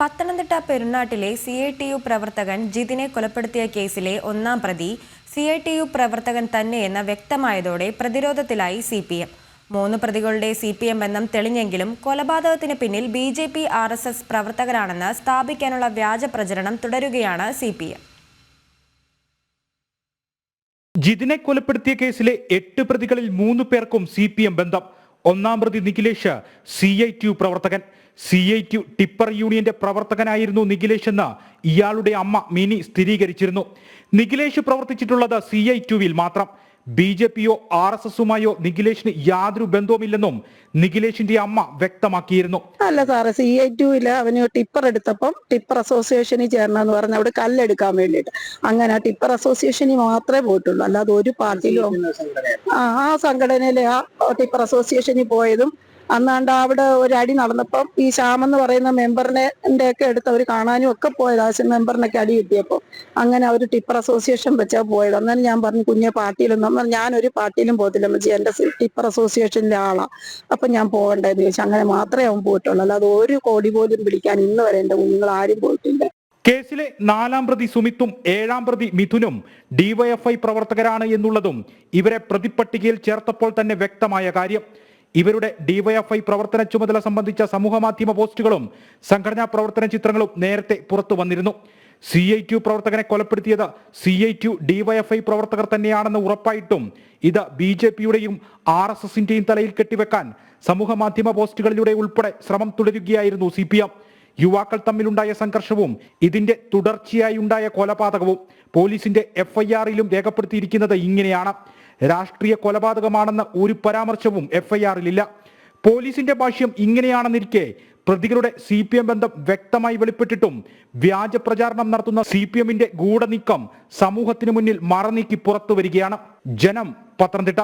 പത്തനംതിട്ട പെരുന്നാട്ടിലെ C I T U പ്രവർത്തകൻ ജിതിനെ കൊലപ്പെടുത്തിയ കേസിലെ ഒന്നാം പ്രതി സി ഐ ടി യു പ്രവർത്തകൻ തന്നെയെന്ന് വ്യക്തമായതോടെ പ്രതിരോധത്തിലായി സി പി എം മൂന്ന് പ്രതികളുടെ സി പി എം ബന്ധം തെളിഞ്ഞെങ്കിലും കൊലപാതകത്തിന് പിന്നിൽ B J P R S S പ്രവർത്തകരാണെന്ന് സ്ഥാപിക്കാനുള്ള വ്യാജ പ്രചരണം തുടരുകയാണ് സി പി എം ജിതിനെ കൊലപ്പെടുത്തിയ കേസിലെ എട്ട് പ്രതികളിൽ മൂന്ന് പേർക്കും സി പി എം ബന്ധം. ഒന്നാം പ്രതി Nikhilesh C I T U പ്രവർത്തകൻ. സി ഐ ടി ടിപ്പർ യൂണിയന്റെ പ്രവർത്തകനായിരുന്നു നിഖിലേഷ് എന്ന് ഇയാളുടെ അമ്മ മിനി സ്ഥിരീകരിച്ചിരുന്നു. നിഖിലേഷ് പ്രവർത്തിച്ചിട്ടുള്ളത് സി ഐ ടുവിൽ മാത്രം. ബി ജെ പിയോ ആർ എസ് എസുമായോ നിഖിലേഷിന് യാതൊരു ബന്ധവുമില്ലെന്നും നിഖിലേഷിന്റെ അമ്മ വ്യക്തമാക്കിയിരുന്നു. അല്ല സാറേ സി ഐ ടുവിൽ അവന് ടിപ്പർ എടുത്തപ്പം ടിപ്പർ അസോസിയേഷനിൽ ചേരണമെന്ന് പറഞ്ഞ അവിടെ കല്ലെടുക്കാൻ വേണ്ടിയിട്ട്. അങ്ങനെ ആ ടിപ്പർ അസോസിയേഷനിൽ മാത്രമേ പോയിട്ടുള്ളൂ. അല്ലാതെ ഒരു പാർട്ടിയിലും ആ ആ സംഘടനയിലെ ആ ടിപ്പർ അസോസിയേഷനിൽ പോയതും അന്നാണ്ട് അവിടെ ഒരു അടി നടന്നപ്പം ഈ ശ്യാം എന്ന് പറയുന്ന മെമ്പറിനെ ഒക്കെ എടുത്ത് അവർ കാണാനും ഒക്കെ പോയത്. ആശൻ മെമ്പറിനൊക്കെ അടി കിട്ടിയപ്പോൾ അങ്ങനെ അവർ ടിപ്പർ അസോസിയേഷൻ വെച്ചാൽ പോയത്. അന്നേരം ഞാൻ പറഞ്ഞു കുഞ്ഞെ പാർട്ടിയിലൊന്നും ഞാനൊരു പാർട്ടിയിലും പോകത്തില്ല മച്ചി എന്റെ സി- ടിപ്പർ അസോസിയേഷനിലെ ആളാ. അപ്പൊ ഞാൻ പോകണ്ടെന്ന് ചോദിച്ചു. അങ്ങനെ മാത്രമേ അവൻ പോയിട്ടുള്ളൂ. അല്ലാതെ ഒരു കോടി പോലും പിടിക്കാൻ ഇന്ന് വരെ എന്റെ കുഞ്ഞുങ്ങൾ ആരും പോയിട്ടില്ല. കേസിലെ നാലാം പ്രതി സുമിത്തും ഏഴാം പ്രതി മിഥുനും ഡിവൈഎഫ്ഐ പ്രവർത്തകരാണ് എന്നുള്ളതും ഇവരെ പ്രതിപ്പട്ടികയിൽ ചേർത്തപ്പോൾ തന്നെ വ്യക്തമായ കാര്യം. ഇവരുടെ ഡിവൈഎഫ്ഐ പ്രവർത്തന ചുമതല സംബന്ധിച്ച സമൂഹമാധ്യമ പോസ്റ്റുകളും സംഘടനാ പ്രവർത്തന ചിത്രങ്ങളും നേരത്തെ പുറത്തു വന്നിരുന്നു. സി ഐ ടു പ്രവർത്തകനെ കൊലപ്പെടുത്തിയത് സി ഐ ടു ഡിവൈഎഫ്ഐ പ്രവർത്തകർ തന്നെയാണെന്ന് ഉറപ്പായിട്ടും ഇത് ബി ജെ പിയുടെയും ആർ എസ് എസിന്റെയും തലയിൽ കെട്ടിവെക്കാൻ സമൂഹ മാധ്യമ പോസ്റ്റുകളിലൂടെ ഉൾപ്പെടെ ശ്രമം തുടരുകയായിരുന്നു സി പി എം. യുവാക്കൾ തമ്മിലുണ്ടായ സംഘർഷവും ഇതിന്റെ തുടർച്ചയായി ഉണ്ടായ കൊലപാതകവും പോലീസിന്റെ എഫ്ഐആറിലും രേഖപ്പെടുത്തിയിരിക്കുന്നത് ഇങ്ങനെയാണ്. രാഷ്ട്രീയ കൊലപാതകമാണെന്ന ഒരു പരാമർശവും എഫ്ഐആറിലില്ല. പോലീസിന്റെ ഭാഷ്യം ഇങ്ങനെയാണെന്നിരിക്കെ പ്രതികളുടെ സി പി എം ബന്ധം വ്യക്തമായി വെളിപ്പെട്ടിട്ടും വ്യാജ പ്രചാരണം നടത്തുന്ന സി പി എമ്മിന്റെ ഗൂഢനീക്കം സമൂഹത്തിന് മുന്നിൽ മറനീക്കി പുറത്തു വരികയാണ്. ജനം പത്തനംതിട്ട.